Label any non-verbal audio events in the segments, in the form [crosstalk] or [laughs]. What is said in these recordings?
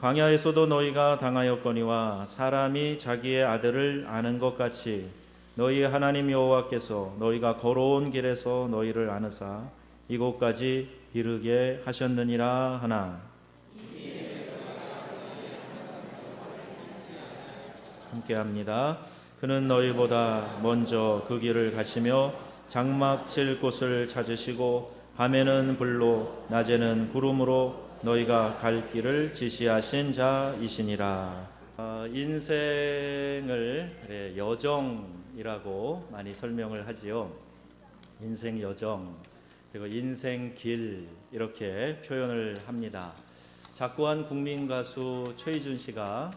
광야에서도 너희가 당하였거니와 사람이 자기의 아들을 아는 것 같이 너희 하나님 여호와께서 너희가 걸어온 길에서 너희를 아느사 이곳까지 이르게 하셨느니라 하나 함께합니다. 그는 너희보다 먼저 그 길을 가시며 장막 칠 곳을 찾으시고 밤에는 불로 낮에는 구름으로 너희가 갈 길을 지시하신 자이시니라. 어, 인생을 그래, 여정이라고 많이 설명을 하지요. 인생 여정 그리고 인생 길 이렇게 표현을 합니다. 작고한 국민 가수 최희준 씨가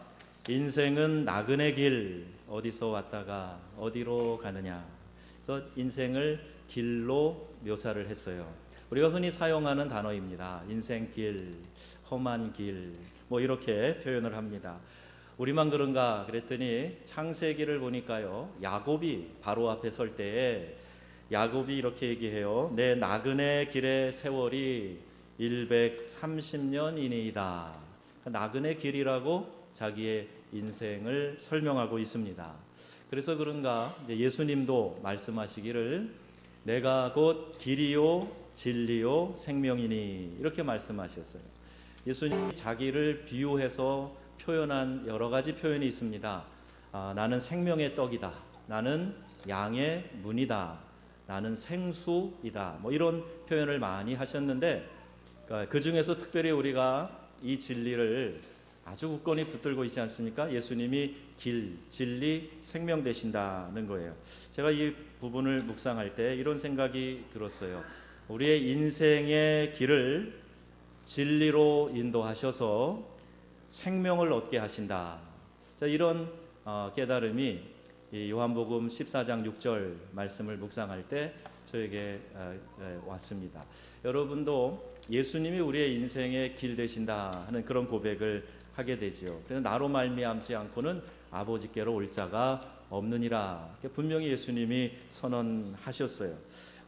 인생은 나그네 길 어디서 왔다가 어디로 가느냐. 그래서 인생을 길로 묘사를 했어요. 우리가 흔히 사용하는 단어입니다. 인생 길, 험한 길, 뭐 이렇게 표현을 합니다. 우리만 그런가 그랬더니 창세기를 보니까요. 야곱이 바로 앞에 설 때에 야곱이 이렇게 얘기해요. 내 나그네 길의 세월이 130년이니이다. 나그네 길이라고 자기의 인생을 설명하고 있습니다. 그래서 그런가 예수님도 말씀하시기를 내가 곧 길이요 진리요 생명이니 이렇게 말씀하셨어요. 예수님 자기를 비유해서 표현한 여러 가지 표현이 있습니다. 아, 나는 생명의 떡이다. 나는 양의 문이다. 나는 생수이다. 뭐 이런 표현을 많이 하셨는데 그러니까 그 중에서 특별히 우리가 이 진리를 아주 굳건히 붙들고 있지 않습니까? 예수님이 길, 진리, 생명 되신다는 거예요. 제가 이 부분을 묵상할 때 이런 생각이 들었어요. 우리의 인생의 길을 진리로 인도하셔서 생명을 얻게 하신다. 자, 이런 어, 깨달음이 이 요한복음 14장 6절 말씀을 묵상할 때 저에게 어, 에, 왔습니다. 여러분도 예수님이 우리의 인생의 길 되신다 하는 그런 고백을 하게 되지요. 그래서 나로 말미암지 않고는 아버지께로 올 자가 없느니라. 분명히 예수님이 선언하셨어요.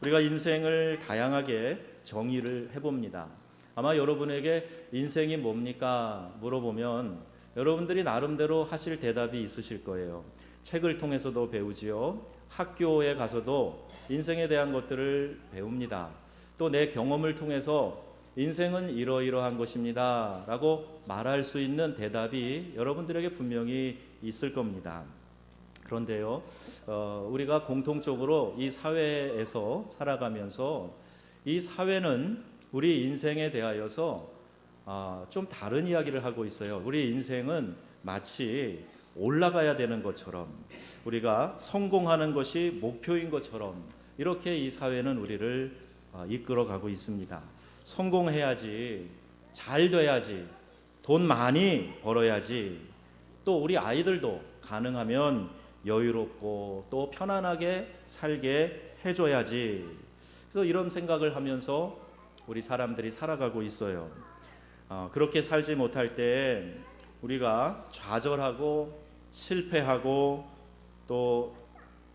우리가 인생을 다양하게 정의를 해봅니다. 아마 여러분에게 인생이 뭡니까 물어보면 여러분들이 나름대로 하실 대답이 있으실 거예요. 책을 통해서도 배우지요. 학교에 가서도 인생에 대한 것들을 배웁니다. 또 내 경험을 통해서 인생은 이러이러한 것입니다. 라고 말할 수 있는 대답이 여러분들에게 분명히 있을 겁니다. 그런데요, 어, 우리가 공통적으로 이 사회에서 살아가면서 이 사회는 우리 인생에 대하여서 어, 좀 다른 이야기를 하고 있어요. 우리 인생은 마치 올라가야 되는 것처럼 우리가 성공하는 것이 목표인 것처럼 이렇게 이 사회는 우리를 어, 이끌어 가고 있습니다. 성공해야지, 잘 돼야지, 돈 많이 벌어야지, 또 우리 아이들도 가능하면 여유롭고 또 편안하게 살게 해줘야지. 그래서 이런 생각을 하면서 우리 사람들이 살아가고 있어요. 어, 그렇게 살지 못할 때 우리가 좌절하고 실패하고 또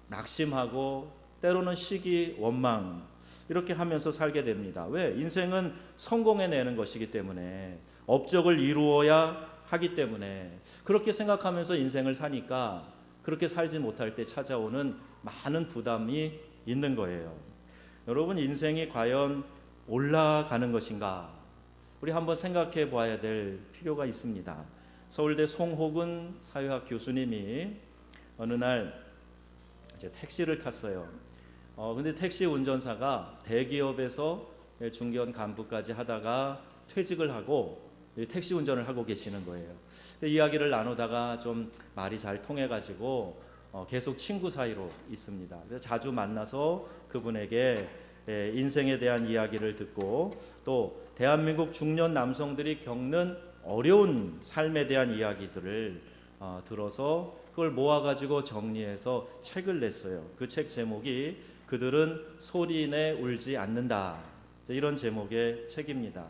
낙심하고 때로는 시기 원망 이렇게 하면서 살게 됩니다. 왜? 인생은 성공해내는 것이기 때문에 업적을 이루어야 하기 때문에 그렇게 생각하면서 인생을 사니까 그렇게 살지 못할 때 찾아오는 많은 부담이 있는 거예요. 여러분 인생이 과연 올라가는 것인가? 우리 한번 생각해 봐야 될 필요가 있습니다. 서울대 송호근 사회학 교수님이 어느 날 이제 택시를 탔어요. 어, 근데 택시 운전사가 대기업에서 중견 간부까지 하다가 퇴직을 하고 택시 운전을 하고 계시는 거예요. 이야기를 나누다가 좀 말이 잘 통해 가지고 어, 계속 친구 사이로 있습니다. 자주 만나서 그분에게 예, 인생에 대한 이야기를 듣고 또 대한민국 중년 남성들이 겪는 어려운 삶에 대한 이야기들을 어, 들어서 그걸 모아가지고 정리해서 책을 냈어요. 그 책 제목이 그들은 소리내 울지 않는다. 이런 제목의 책입니다.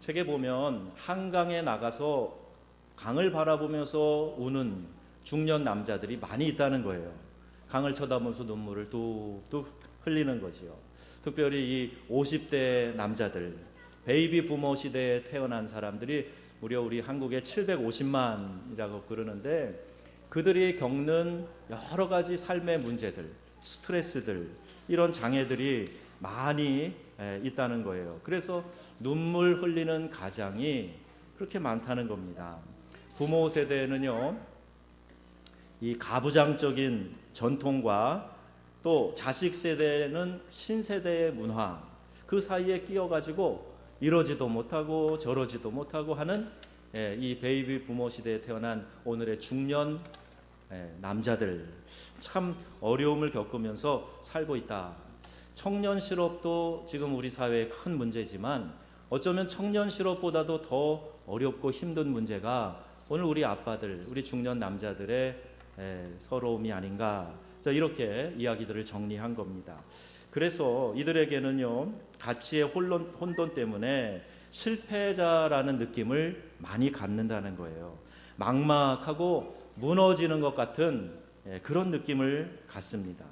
책에 보면 한강에 나가서 강을 바라보면서 우는 중년 남자들이 많이 있다는 거예요. 강을 쳐다보면서 눈물을 뚝뚝 흘리는 거지요. 특별히 이 50대 남자들, 베이비 부모 시대에 태어난 사람들이 무려 우리 한국에 750만이라고 그러는데 그들이 겪는 여러 가지 삶의 문제들, 스트레스들 이런 장애들이 많이 에, 있다는 거예요. 그래서 눈물 흘리는 가장이 그렇게 많다는 겁니다. 부모 세대는요, 이 가부장적인 전통과 또 자식 세대는 신세대의 문화 그 사이에 끼어가지고 이러지도 못하고 저러지도 못하고 하는 예, 이 베이비 부모 시대에 태어난 오늘의 중년 예, 남자들 참 어려움을 겪으면서 살고 있다. 청년 실업도 지금 우리 사회의 큰 문제지만 어쩌면 청년 실업보다도 더 어렵고 힘든 문제가 오늘 우리 아빠들, 우리 중년 남자들의 에, 서러움이 아닌가. 자, 이렇게 이야기들을 정리한 겁니다. 그래서 이들에게는요, 가치의 혼돈, 혼돈 때문에 실패자라는 느낌을 많이 갖는다는 거예요. 막막하고 무너지는 것 같은 예, 그런 느낌을 갖습니다.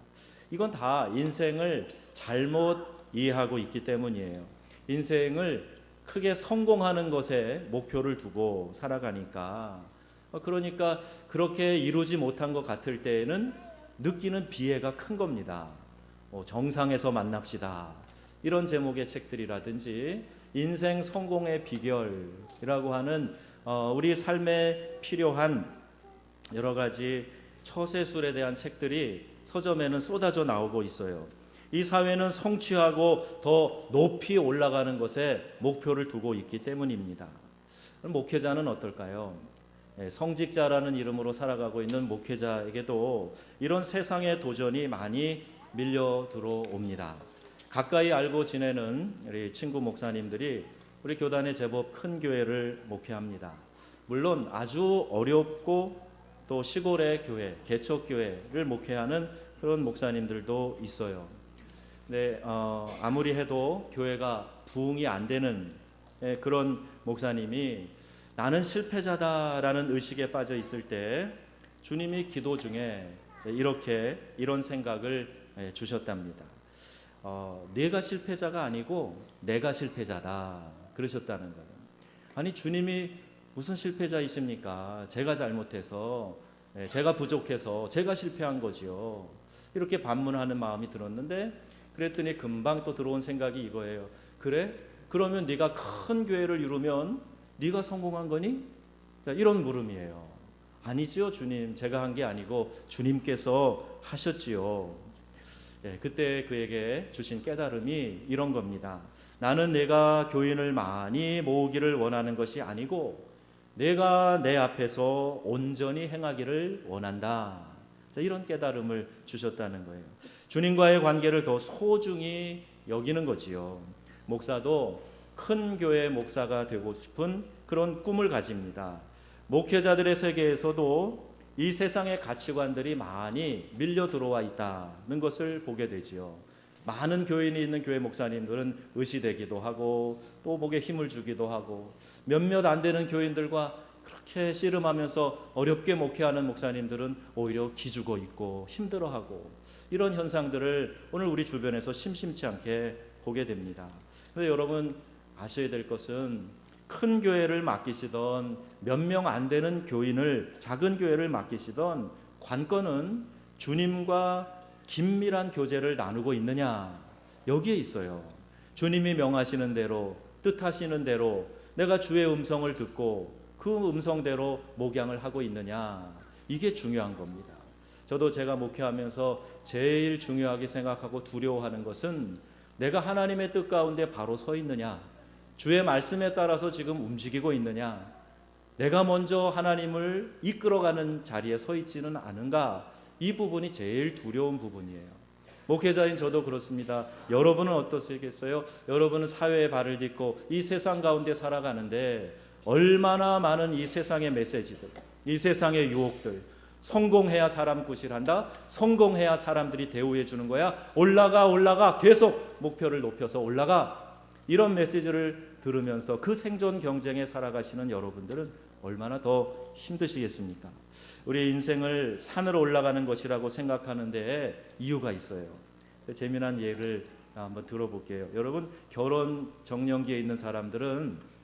이건 다 인생을 잘못 이해하고 있기 때문이에요. 인생을 크게 성공하는 것에 목표를 두고 살아가니까 어, 그러니까 그렇게 이루지 못한 것 같을 때에는 느끼는 비애가 큰 겁니다. 어, 정상에서 만납시다. 이런 제목의 책들이라든지 인생 성공의 비결이라고 하는 어, 우리 삶에 필요한 여러 가지 처세술에 대한 책들이 서점에는 쏟아져 나오고 있어요. 이 사회는 성취하고 더 높이 올라가는 것에 목표를 두고 있기 때문입니다. 목회자는 어떨까요? 예, 성직자라는 이름으로 살아가고 있는 목회자에게도 이런 세상의 도전이 많이 밀려 들어옵니다. 가까이 알고 지내는 우리 친구 목사님들이 우리 교단의 제법 큰 교회를 목회합니다. 물론 아주 어렵고 또 시골의 교회, 개척 교회를 목회하는 그런 목사님들도 있어요. 네, 어, 아무리 해도 교회가 부흥이 안 되는 예, 그런 목사님이 나는 실패자다라는 의식에 빠져 있을 때 주님이 기도 중에 이렇게 이런 생각을 예, 주셨답니다. 어, 내가 실패자가 아니고 내가 실패자다 그러셨다는 거예요. 아니 주님이 무슨 실패자이십니까? 제가 잘못해서 예, 제가 부족해서 제가 실패한 거지요. 이렇게 반문하는 마음이 들었는데 그랬더니 금방 또 들어온 생각이 이거예요. 그래? 그러면 네가 큰 교회를 이루면 네가 성공한 거니? 자, 이런 물음이에요. 아니지요, 주님. 제가 한 게 아니고 주님께서 하셨지요. 예, 그때 그에게 주신 깨달음이 이런 겁니다. 나는 내가 교인을 많이 모으기를 원하는 것이 아니고 내가 내 앞에서 온전히 행하기를 원한다. 자, 이런 깨달음을 주셨다는 거예요. 주님과의 관계를 더 소중히 여기는 거지요. 목사도 큰 교회 목사가 되고 싶은 그런 꿈을 가집니다. 목회자들의 세계에서도 이 세상의 가치관들이 많이 밀려 들어와 있다는 것을 보게 되지요. 많은 교인이 있는 교회 목사님들은 의시되기도 하고 또 목에 힘을 주기도 하고 몇몇 안 되는 교인들과 그렇게 씨름하면서 어렵게 목회하는 목사님들은 오히려 기죽어 있고 힘들어하고 이런 현상들을 오늘 우리 주변에서 심심치 않게 보게 됩니다. 그런데 여러분 아셔야 될 것은 큰 교회를 맡기시던 몇 명 안 되는 교인을 작은 교회를 맡기시던 관건은 주님과 긴밀한 교제를 나누고 있느냐 여기에 있어요. 주님이 명하시는 대로 뜻하시는 대로 내가 주의 음성을 듣고 그 음성대로 목양을 하고 있느냐 이게 중요한 겁니다. 저도 제가 목회하면서 제일 중요하게 생각하고 두려워하는 것은 내가 하나님의 뜻 가운데 바로 서 있느냐 주의 말씀에 따라서 지금 움직이고 있느냐 내가 먼저 하나님을 이끌어가는 자리에 서 있지는 않은가 이 부분이 제일 두려운 부분이에요. 목회자인 저도 그렇습니다. 여러분은 어떠시겠어요? 여러분은 사회의 발을 딛고 이 세상 가운데 살아가는데 얼마나 많은 이 세상의 메시지들, 이 세상의 유혹들, 성공해야 사람 구실한다. 성공해야 사람들이 대우해 주는 거야. 올라가 올라가 계속 목표를 높여서 올라가. 이런 메시지를 들으면서 그 생존 경쟁에 살아가시는 여러분들은 얼마나 더 힘드시겠습니까? 우리 인생을 산으로 올라가는 것이라고 생각하는데 이유가 있어요. 재미난 예를 한번 들어볼게요. 여러분 결혼 정년기에 있는 사람들은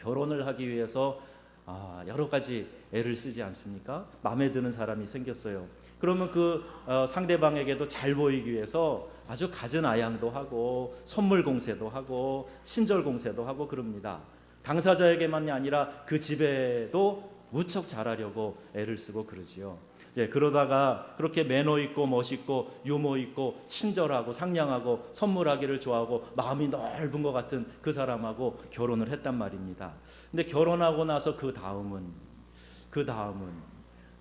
결혼을 하기 위해서 아, 여러 가지 애를 쓰지 않습니까? 마음에 드는 사람이 생겼어요. 그러면 그 어, 상대방에게도 잘 보이기 위해서 아주 갖은 아양도 하고 선물 공세도 하고 친절 공세도 하고 그럽니다. 당사자에게만이 아니라 그 집에도 무척 잘하려고 애를 쓰고 그러지요. 이제 그러다가 그렇게 매너 있고 멋있고 유머 있고 친절하고 상냥하고 선물하기를 좋아하고 마음이 넓은 것 같은 그 사람하고 결혼을 했단 말입니다. 근데 결혼하고 나서 그 다음은 그 다음은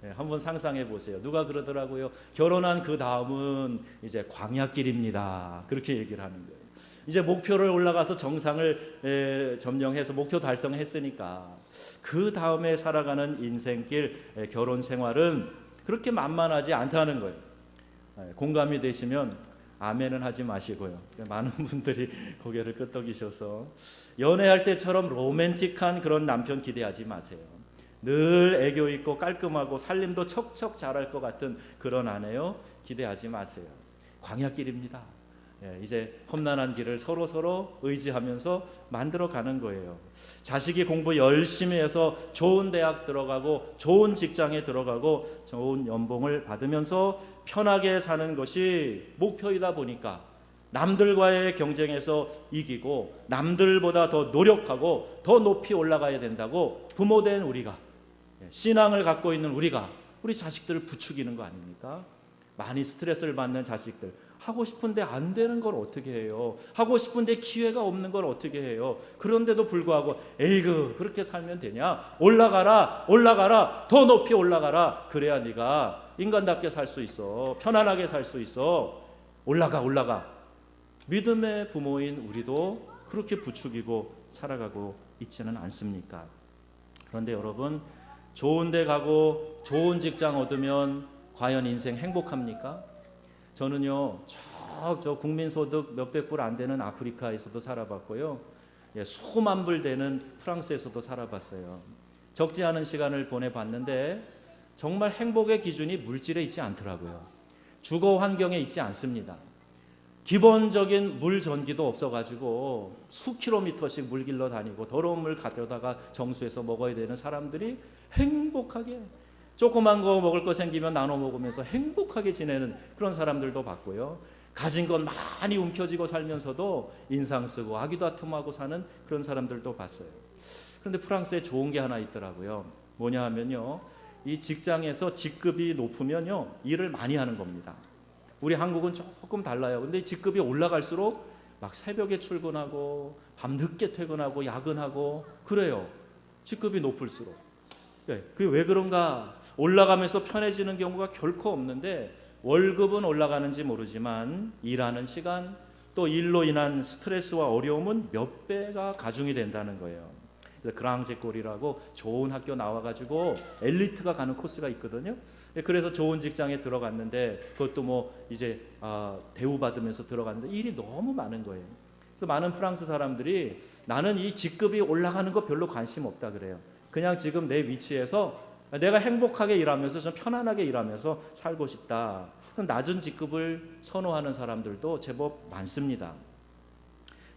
예, 한번 상상해 보세요. 누가 그러더라고요. 결혼한 그 다음은 이제 광야길입니다. 그렇게 얘기를 하는 거예요. 이제 목표를 올라가서 정상을 에, 점령해서 목표 달성했으니까 그 다음에 살아가는 인생길 에, 결혼 생활은 그렇게 만만하지 않다는 거예요. 에, 공감이 되시면 아멘은 하지 마시고요. 많은 분들이 [laughs] 고개를 끄덕이셔서 연애할 때처럼 로맨틱한 그런 남편 기대하지 마세요. 늘 애교 있고 깔끔하고 살림도 척척 잘할 것 같은 그런 아내요 기대하지 마세요. 광야길입니다. 예, 이제 험난한 길을 서로 서로 의지하면서 만들어 가는 거예요. 자식이 공부 열심히 해서 좋은 대학 들어가고 좋은 직장에 들어가고 좋은 연봉을 받으면서 편하게 사는 것이 목표이다 보니까 남들과의 경쟁에서 이기고 남들보다 더 노력하고 더 높이 올라가야 된다고 부모된 우리가 예, 신앙을 갖고 있는 우리가 우리 자식들을 부추기는 거 아닙니까? 많이 스트레스를 받는 자식들 하고 싶은데 안 되는 걸 어떻게 해요? 하고 싶은데 기회가 없는 걸 어떻게 해요? 그런데도 불구하고 에이그 그렇게 살면 되냐? 올라가라 올라가라 더 높이 올라가라 그래야 네가 인간답게 살 수 있어 편안하게 살 수 있어 올라가 올라가 믿음의 부모인 우리도 그렇게 부추기고 살아가고 있지는 않습니까? 그런데 여러분 좋은 데 가고 좋은 직장 얻으면 과연 인생 행복합니까? 저는요, 저, 저 국민소득 몇백 불 안 되는 아프리카에서도 살아봤고요. 예, 수만 불 되는 프랑스에서도 살아봤어요. 적지 않은 시간을 보내봤는데 정말 행복의 기준이 물질에 있지 않더라고요. 주거 환경에 있지 않습니다. 기본적인 물 전기도 없어가지고 수 킬로미터씩 물 길러 다니고 더러운 물 가져다가 정수해서 먹어야 되는 사람들이 행복하게 조그만 거 먹을 거 생기면 나눠 먹으면서 행복하게 지내는 그런 사람들도 봤고요. 가진 건 많이 움켜쥐고 살면서도 인상 쓰고 아기도 아툼하고 사는 그런 사람들도 봤어요. 그런데 프랑스에 좋은 게 하나 있더라고요. 뭐냐 하면요. 이 직장에서 직급이 높으면요. 일을 많이 하는 겁니다. 우리 한국은 조금 달라요. 근데 직급이 올라갈수록 막 새벽에 출근하고 밤 늦게 퇴근하고 야근하고 그래요. 직급이 높을수록. 네, 그게 왜 그런가? 올라가면서 편해지는 경우가 결코 없는데 월급은 올라가는지 모르지만 일하는 시간 또 일로 인한 스트레스와 어려움은 몇 배가 가중이 된다는 거예요. 그랑제골이라고 좋은 학교 나와가지고 엘리트가 가는 코스가 있거든요. 예, 그래서 좋은 직장에 들어갔는데 그것도 뭐 이제 아, 대우받으면서 들어갔는데 일이 너무 많은 거예요. 그래서 많은 프랑스 사람들이 나는 이 직급이 올라가는 거 별로 관심 없다 그래요. 그냥 지금 내 위치에서 내가 행복하게 일하면서 좀 편안하게 일하면서 살고 싶다. 낮은 직급을 선호하는 사람들도 제법 많습니다.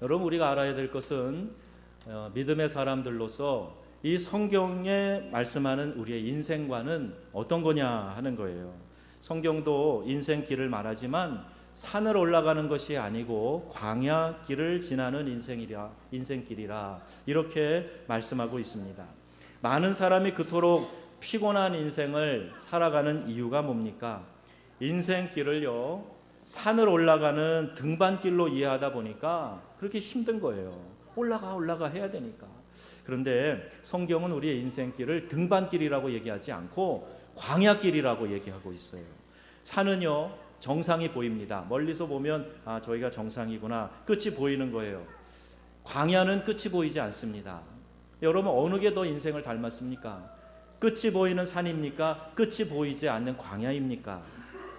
여러분 우리가 알아야 될 것은 어, 믿음의 사람들로서 이 성경에 말씀하는 우리의 인생관은 어떤 거냐 하는 거예요. 성경도 인생길을 말하지만 산을 올라가는 것이 아니고 광야 길을 지나는 인생이라 인생길이라 이렇게 말씀하고 있습니다. 많은 사람이 그토록 피곤한 인생을 살아가는 이유가 뭡니까? 인생길을요 산을 올라가는 등반길로 이해하다 보니까 그렇게 힘든 거예요. 올라가 올라가 해야 되니까. 그런데 성경은 우리의 인생길을 등반길이라고 얘기하지 않고 광야길이라고 얘기하고 있어요. 산은요 정상이 보입니다. 멀리서 보면 아 저희가 정상이구나 끝이 보이는 거예요. 광야는 끝이 보이지 않습니다. 여러분 어느 게 더 인생을 닮았습니까? 끝이 보이는 산입니까? 끝이 보이지 않는 광야입니까?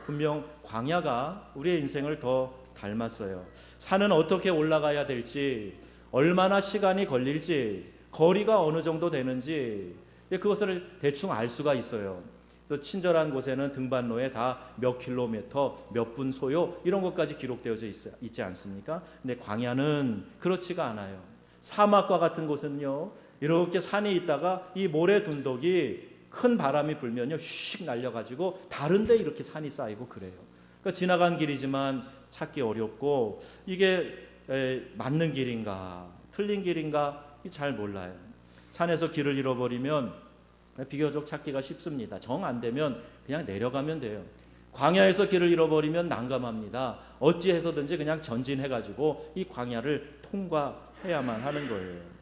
분명 광야가 우리의 인생을 더 닮았어요. 산은 어떻게 올라가야 될지, 얼마나 시간이 걸릴지, 거리가 어느 정도 되는지 그것을 대충 알 수가 있어요. 그래서 친절한 곳에는 등반로에 다 몇 킬로미터, 몇 분 소요 이런 것까지 기록되어져 있, 있지 않습니까? 근데 광야는 그렇지가 않아요. 사막과 같은 곳은요 이렇게 산에 있다가 이 모래 둔덕이 큰 바람이 불면요 휙 날려가지고 다른데 이렇게 산이 쌓이고 그래요. 그러니까 지나간 길이지만 찾기 어렵고 이게 에, 맞는 길인가 틀린 길인가 잘 몰라요. 산에서 길을 잃어버리면 비교적 찾기가 쉽습니다. 정 안 되면 그냥 내려가면 돼요. 광야에서 길을 잃어버리면 난감합니다. 어찌해서든지 그냥 전진해가지고 이 광야를 통과해야만 하는 거예요.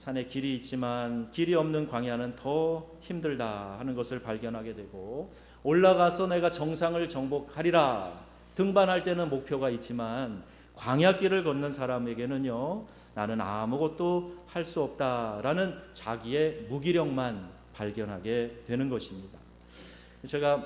산에 길이 있지만 길이 없는 광야는 더 힘들다 하는 것을 발견하게 되고 올라가서 내가 정상을 정복하리라 등반할 때는 목표가 있지만 광야길을 걷는 사람에게는요 나는 아무것도 할 수 없다라는 자기의 무기력만 발견하게 되는 것입니다. 제가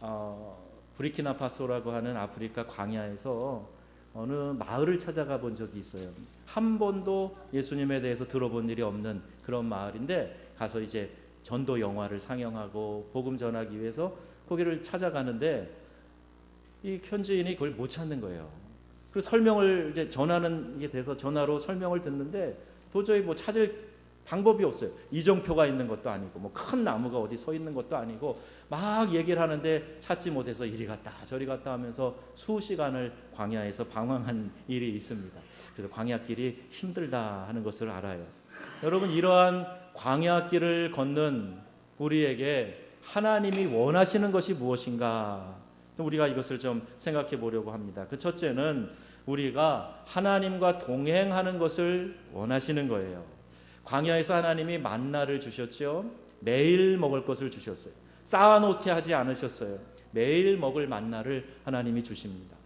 어, 브리키나파소라고 하는 아프리카 광야에서 어느 마을을 찾아가 본 적이 있어요. 한 번도 예수님에 대해서 들어본 일이 없는 그런 마을인데 가서 이제 전도 영화를 상영하고 복음 전하기 위해서 거기를 찾아가는데 이 현지인이 그걸 못 찾는 거예요. 그 설명을 이제 전하는 게 돼서 전화로 설명을 듣는데 도저히 뭐 찾을 방법이 없어요. 이정표가 있는 것도 아니고 뭐 큰 나무가 어디 서 있는 것도 아니고 막 얘기를 하는데 찾지 못해서 이리 갔다 저리 갔다 하면서 수시간을 광야에서 방황한 일이 있습니다. 그래서 광야길이 힘들다 하는 것을 알아요. 여러분 이러한 광야길을 걷는 우리에게 하나님이 원하시는 것이 무엇인가? 우리가 이것을 좀 생각해 보려고 합니다. 그 첫째는 우리가 하나님과 동행하는 것을 원하시는 거예요. 광야에서 하나님이 만나를 주셨죠. 매일 먹을 것을 주셨어요. 쌓아놓게 하지 않으셨어요. 매일 먹을 만나를 하나님이 주십니다.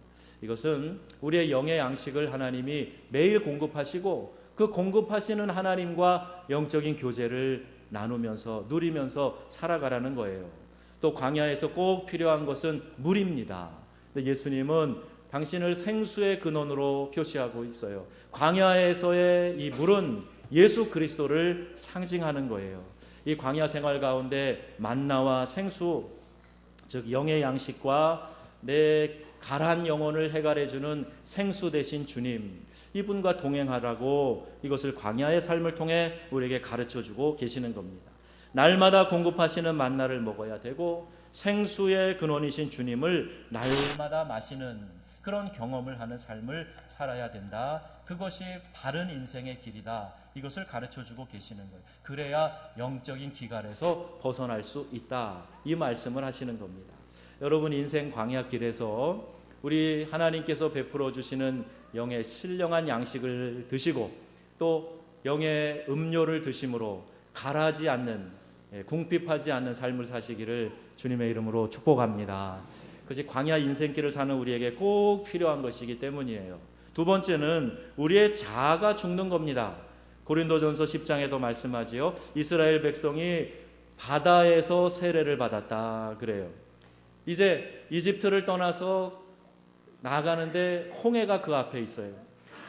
이것은 우리의 영의 양식을 하나님이 매일 공급하시고 그 공급하시는 하나님과 영적인 교제를 나누면서 누리면서 살아가라는 거예요. 또 광야에서 꼭 필요한 것은 물입니다. 예수님은 당신을 생수의 근원으로 표시하고 있어요. 광야에서의 이 물은 예수 그리스도를 상징하는 거예요. 이 광야 생활 가운데 만나와 생수, 즉 영의 양식과 내 가란 영혼을 해갈해 주는 생수 대신 주님 이분과 동행하라고 이것을 광야의 삶을 통해 우리에게 가르쳐 주고 계시는 겁니다. 날마다 공급하시는 만나를 먹어야 되고 생수의 근원이신 주님을 날마다 마시는 그런 경험을 하는 삶을 살아야 된다. 그것이 바른 인생의 길이다. 이것을 가르쳐 주고 계시는 거예요. 그래야 영적인 기갈에서 벗어날 수 있다. 이 말씀을 하시는 겁니다. 여러분 인생 광야 길에서 우리 하나님께서 베풀어 주시는 영의 신령한 양식을 드시고 또 영의 음료를 드심으로 가라지 않는 예, 궁핍하지 않는 삶을 사시기를 주님의 이름으로 축복합니다. 그것이 광야 인생길을 사는 우리에게 꼭 필요한 것이기 때문이에요. 두 번째는 우리의 자아가 죽는 겁니다. 고린도전서 10장에도 말씀하지요. 이스라엘 백성이 바다에서 세례를 받았다 그래요. 이제 이집트를 떠나서 나가는데 홍해가 그 앞에 있어요.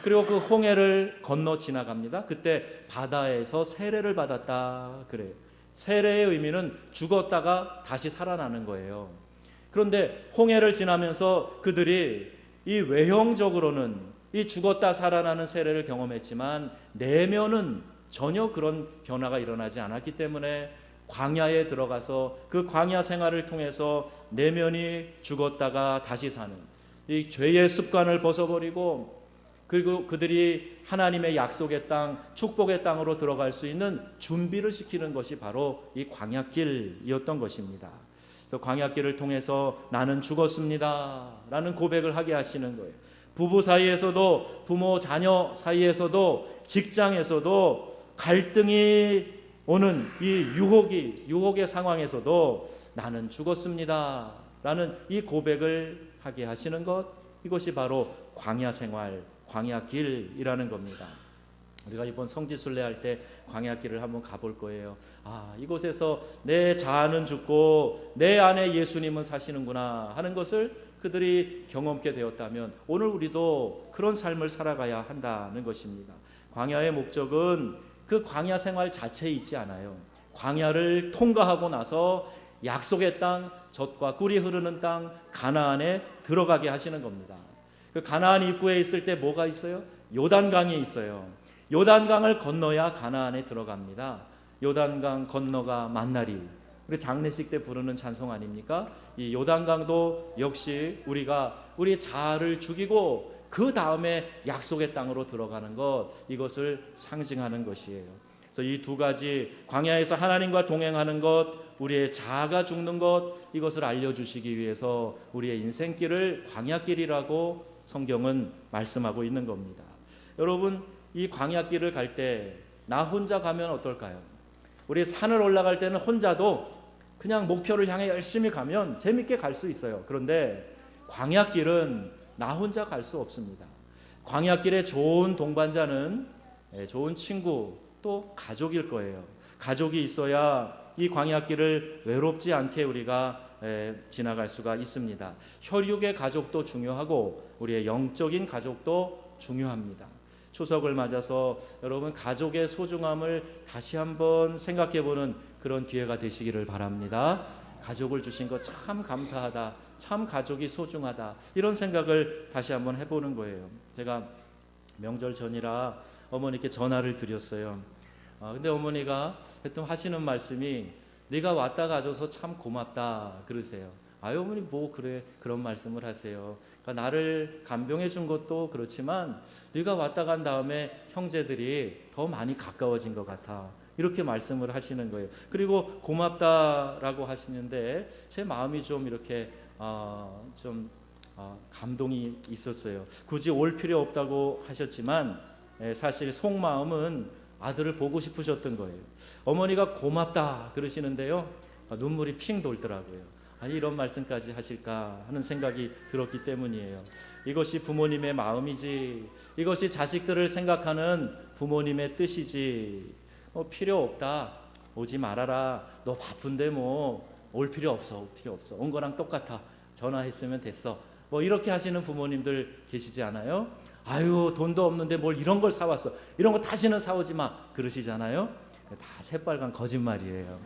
그리고 그 홍해를 건너 지나갑니다. 그때 바다에서 세례를 받았다 그래요. 세례의 의미는 죽었다가 다시 살아나는 거예요. 그런데 홍해를 지나면서 그들이 이 외형적으로는 이 죽었다 살아나는 세례를 경험했지만 내면은 전혀 그런 변화가 일어나지 않았기 때문에 광야에 들어가서 그 광야 생활을 통해서 내면이 죽었다가 다시 사는 이 죄의 습관을 벗어버리고 그리고 그들이 하나님의 약속의 땅, 축복의 땅으로 들어갈 수 있는 준비를 시키는 것이 바로 이 광야길이었던 것입니다. 광야길을 통해서 나는 죽었습니다. 라는 고백을 하게 하시는 거예요. 부부 사이에서도 부모 자녀 사이에서도 직장에서도 갈등이 오는 이 유혹이 유혹의 상황에서도 나는 죽었습니다. 라는 이 고백을 하게 하시는 것 이것이 바로 광야 생활 광야 길이라는 겁니다. 우리가 이번 성지순례 할 때 광야 길을 한번 가볼 거예요. 아, 이곳에서 내 자아는 죽고 내 안에 예수님은 사시는구나 하는 것을 그들이 경험케 되었다면 오늘 우리도 그런 삶을 살아가야 한다는 것입니다. 광야의 목적은 그 광야 생활 자체에 있지 않아요. 광야를 통과하고 나서 약속의 땅, 젖과 꿀이 흐르는 땅 가나안에 들어가게 하시는 겁니다. 그 가나안 입구에 있을 때 뭐가 있어요? 요단강이 있어요. 요단강을 건너야 가나안에 들어갑니다. 요단강 건너가 만나리. 우리 장례식 때 부르는 찬송 아닙니까? 이 요단강도 역시 우리가 우리의 자아를 죽이고 그 다음에 약속의 땅으로 들어가는 것 이것을 상징하는 것이에요. 그래서 이 두 가지 광야에서 하나님과 동행하는 것, 우리의 자아가 죽는 것 이것을 알려 주시기 위해서 우리의 인생길을 광야길이라고 성경은 말씀하고 있는 겁니다. 여러분 이 광야길을 갈 때 나 혼자 가면 어떨까요? 우리 산을 올라갈 때는 혼자도 그냥 목표를 향해 열심히 가면 재밌게 갈 수 있어요. 그런데 광야길은 나 혼자 갈 수 없습니다. 광야길의 좋은 동반자는 예, 좋은 친구 또 가족일 거예요. 가족이 있어야 이 광야길을 외롭지 않게 우리가 예, 지나갈 수가 있습니다. 혈육의 가족도 중요하고 우리의 영적인 가족도 중요합니다. 추석을 맞아서 여러분 가족의 소중함을 다시 한번 생각해 보는 그런 기회가 되시기를 바랍니다. 가족을 주신 것참 감사하다. 참 가족이 소중하다. 이런 생각을 다시 한번 해보는 거예요. 제가 명절 전이라 어머니께 전화를 드렸어요. 아, 근데 어머니가 하여튼 하시는 말씀이 네가 왔다 가줘서 참 고맙다 그러세요. 아유 어머니 뭐 그래 그런 말씀을 하세요. 그러니까 나를 간병해 준 것도 그렇지만 네가 왔다 간 다음에 형제들이 더 많이 가까워진 것 같아. 이렇게 말씀을 하시는 거예요. 그리고 고맙다라고 하시는데 제 마음이 좀 이렇게 어, 좀 어, 감동이 있었어요. 굳이 올 필요 없다고 하셨지만 예, 사실 속마음은 아들을 보고 싶으셨던 거예요. 어머니가 고맙다 그러시는데요. 아, 눈물이 핑 돌더라고요. 아니 이런 말씀까지 하실까 하는 생각이 들었기 때문이에요. 이것이 부모님의 마음이지. 이것이 자식들을 생각하는 부모님의 뜻이지. 어, 필요 없다. 오지 말아라. 너 바쁜데 뭐 올 필요 없어. 올 필요 없어. 온 거랑 똑같아. 전화했으면 됐어. 뭐 이렇게 하시는 부모님들 계시지 않아요? 아유 돈도 없는데 뭘 이런 걸 사왔어. 이런 거 다시는 사오지 마. 그러시잖아요. 다 새빨간 거짓말이에요.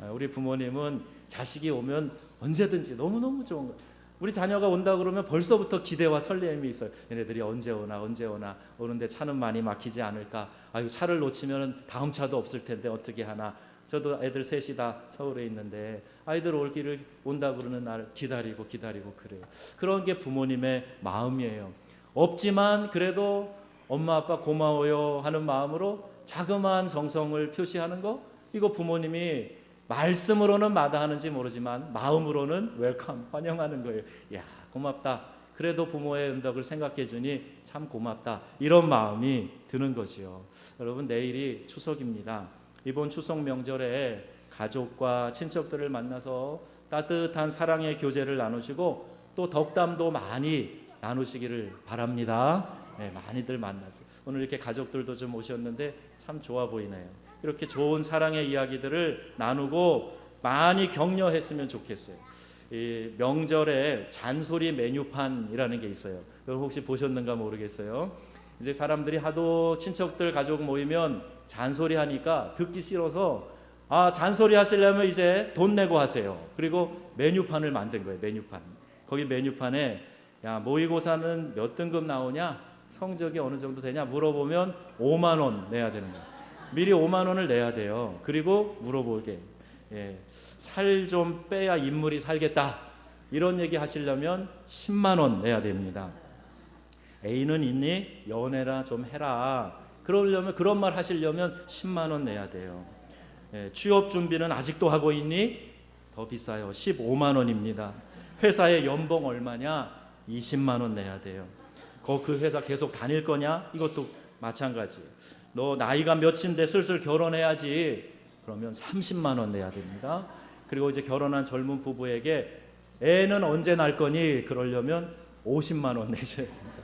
아, 우리 부모님은 자식이 오면 언제든지 너무너무 좋은 거. 우리 자녀가 온다 그러면 벌써부터 기대와 설렘이 있어요. 얘네들이 언제 오나 언제 오나 오는데 차는 많이 막히지 않을까. 아유 차를 놓치면 다음 차도 없을 텐데 어떻게 하나. 저도 애들 셋이 다 서울에 있는데 아이들 올 길을 온다 그러는 날 기다리고 기다리고 그래요. 그런 게 부모님의 마음이에요. 없지만 그래도 엄마 아빠 고마워요 하는 마음으로 자그마한 정성을 표시하는 거 이거 부모님이 말씀으로는 마다하는지 모르지만 마음으로는 웰컴 환영하는 거예요. 야 고맙다. 그래도 부모의 은덕을 생각해 주니 참 고맙다. 이런 마음이 드는 거지요. 여러분 내일이 추석입니다. 이번 추석 명절에 가족과 친척들을 만나서 따뜻한 사랑의 교제를 나누시고 또 덕담도 많이 나누시기를 바랍니다. 네, 많이들 만나서 오늘 이렇게 가족들도 좀 오셨는데 참 좋아 보이네요. 이렇게 좋은 사랑의 이야기들을 나누고 많이 격려했으면 좋겠어요. 이 명절에 잔소리 메뉴판이라는 게 있어요. 여러분 혹시 보셨는가 모르겠어요. 이제 사람들이 하도 친척들 가족 모이면 잔소리 하니까 듣기 싫어서 아 잔소리 하시려면 이제 돈 내고 하세요. 그리고 메뉴판을 만든 거예요. 메뉴판. 거기 메뉴판에 야 모의고사는 몇 등급 나오냐? 성적이 어느 정도 되냐? 물어보면 5만 원 내야 되는 거예요. 미리 5만 원을 내야 돼요. 그리고 물어보게. 예. 살 좀 빼야 인물이 살겠다. 이런 얘기 하시려면 10만 원 내야 됩니다. 애인은 있니? 연애라 좀 해라. 그러려면 그런 말 하시려면 10만 원 내야 돼요. 예, 취업 준비는 아직도 하고 있니? 더 비싸요. 15만 원입니다. 회사의 연봉 얼마냐? 20만 원 내야 돼요. 거 그 회사 계속 다닐 거냐? 이것도 마찬가지. 너 나이가 몇인데 슬슬 결혼해야지. 그러면 30만 원 내야 됩니다. 그리고 이제 결혼한 젊은 부부에게 애는 언제 날 거니? 그러려면 50만 원 내셔야 됩니다.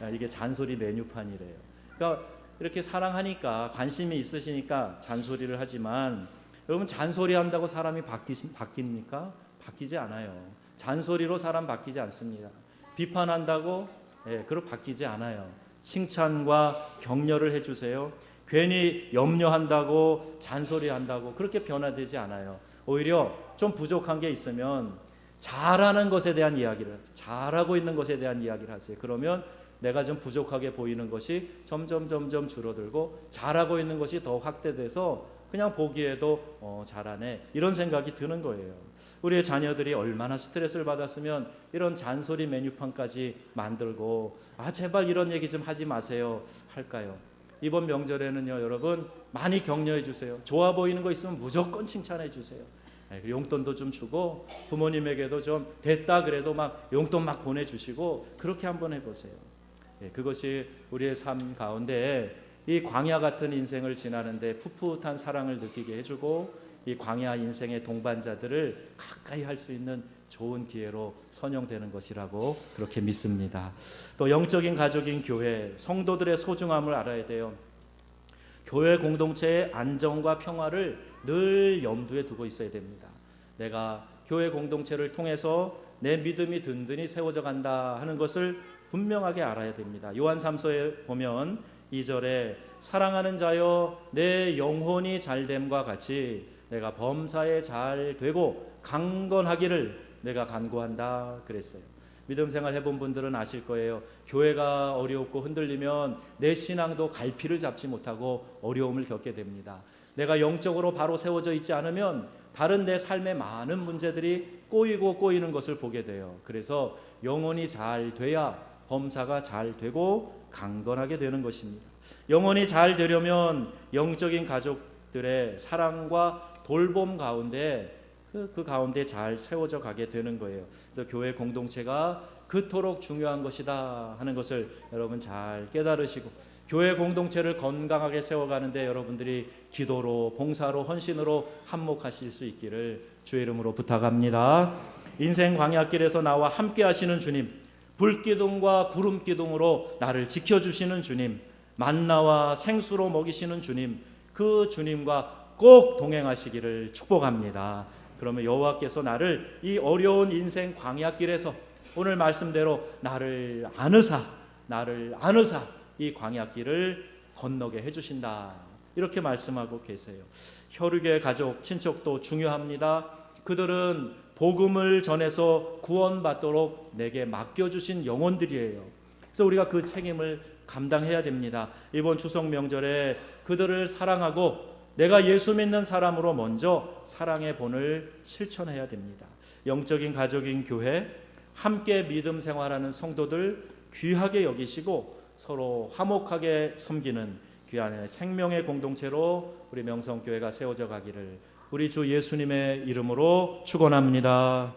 아, 이게 잔소리 메뉴판이래요. 그러니까 이렇게 사랑하니까 관심이 있으시니까 잔소리를 하지만 여러분 잔소리 한다고 사람이 바뀌, 바뀝니까? 바뀌지 않아요. 잔소리로 사람 바뀌지 않습니다. 비판한다고 예, 그로 바뀌지 않아요. 칭찬과 격려를 해주세요. 괜히 염려한다고 잔소리한다고 그렇게 변화되지 않아요. 오히려 좀 부족한 게 있으면 잘하는 것에 대한 이야기를 하세요. 잘하고 있는 것에 대한 이야기를 하세요. 그러면 내가 좀 부족하게 보이는 것이 점점 점점 줄어들고 잘하고 있는 것이 더 확대돼서 그냥 보기에도 어, 잘하네 이런 생각이 드는 거예요. 우리의 자녀들이 얼마나 스트레스를 받았으면 이런 잔소리 메뉴판까지 만들고 아 제발 이런 얘기 좀 하지 마세요 할까요? 이번 명절에는요 여러분 많이 격려해 주세요. 좋아 보이는 거 있으면 무조건 칭찬해 주세요. 네, 그리고 용돈도 좀 주고 부모님에게도 좀 됐다 그래도 막 용돈 막 보내주시고 그렇게 한번 해보세요. 예, 그것이 우리의 삶 가운데 이 광야 같은 인생을 지나는데 풋풋한 사랑을 느끼게 해주고 이 광야 인생의 동반자들을 가까이 할 수 있는 좋은 기회로 선용되는 것이라고 그렇게 믿습니다. 또 영적인 가족인 교회 성도들의 소중함을 알아야 돼요. 교회 공동체의 안정과 평화를 늘 염두에 두고 있어야 됩니다. 내가 교회 공동체를 통해서 내 믿음이 든든히 세워져 간다 하는 것을 분명하게 알아야 됩니다. 요한 3서에 보면 2절에 사랑하는 자여 내 영혼이 잘됨과 같이 내가 범사에 잘 되고 강건하기를 내가 간구한다 그랬어요. 믿음 생활 해본 분들은 아실 거예요. 교회가 어렵고 흔들리면 내 신앙도 갈피를 잡지 못하고 어려움을 겪게 됩니다. 내가 영적으로 바로 세워져 있지 않으면 다른 내 삶의 많은 문제들이 꼬이고 꼬이는 것을 보게 돼요. 그래서 영혼이 잘 돼야 범사가 잘 되고 강건하게 되는 것입니다. 영혼이 잘 되려면 영적인 가족들의 사랑과 돌봄 가운데 그, 그 가운데 잘 세워져 가게 되는 거예요. 그래서 교회 공동체가 그토록 중요한 것이다 하는 것을 여러분 잘 깨달으시고 교회 공동체를 건강하게 세워가는데 여러분들이 기도로 봉사로 헌신으로 한몫하실 수 있기를 주의 이름으로 부탁합니다. 인생 광야길에서 나와 함께 하시는 주님, 불기둥과 구름 기둥으로 나를 지켜주시는 주님, 만나와 생수로 먹이시는 주님, 그 주님과 꼭 동행하시기를 축복합니다. 그러면 여호와께서 나를 이 어려운 인생 광야길에서 오늘 말씀대로 나를 안으사, 나를 안으사 이 광야길을 건너게 해 주신다. 이렇게 말씀하고 계세요. 혈육의 가족, 친척도 중요합니다. 그들은 복음을 전해서 구원받도록 내게 맡겨주신 영혼들이에요. 그래서 우리가 그 책임을 감당해야 됩니다. 이번 추석 명절에 그들을 사랑하고 내가 예수 믿는 사람으로 먼저 사랑의 본을 실천해야 됩니다. 영적인 가족인 교회, 함께 믿음 생활하는 성도들 귀하게 여기시고 서로 화목하게 섬기는 귀한 생명의 공동체로 우리 명성교회가 세워져 가기를 우리 주 예수님의 이름으로 축원합니다.